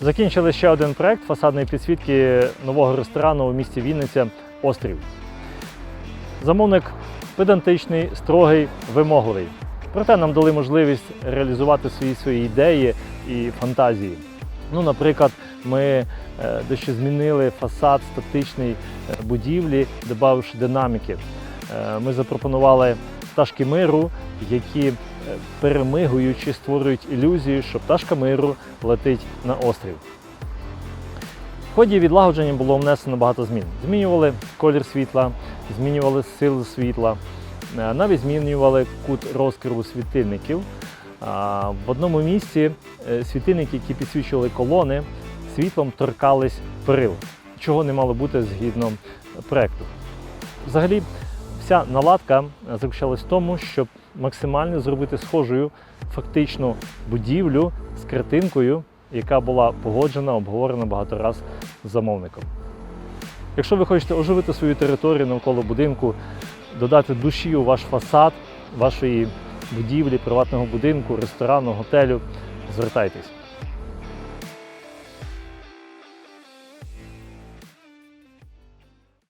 Закінчили ще один проект фасадної підсвітки нового ресторану у місті Вінниця Острів. Замовник педантичний, строгий, вимогливий. Проте нам дали можливість реалізувати свої свої ідеї і фантазії. Ну, наприклад, ми е, дещо змінили фасад статичний е, будівлі, додавши динаміки. Е, Ми запропонували пташки миру, які перемигуючи створюють ілюзію, що пташка миру летить на острів. В ході відлагодження було внесено багато змін. Змінювали колір світла, змінювали силу світла, е, навіть змінювали кут розкриву світильників. В одному місці е, світильники, які підсвічували колони, світлом торкались перил, чого не мало бути згідно проекту. Взагалі, вся наладка заключалась в тому, щоб максимально зробити схожою фактично будівлю з картинкою, яка була погоджена, обговорена багато разів з замовником. Якщо ви хочете оживити свою територію навколо будинку, додати душі у ваш фасад вашої будівлі, приватного будинку, ресторану, готелю, звертайтесь.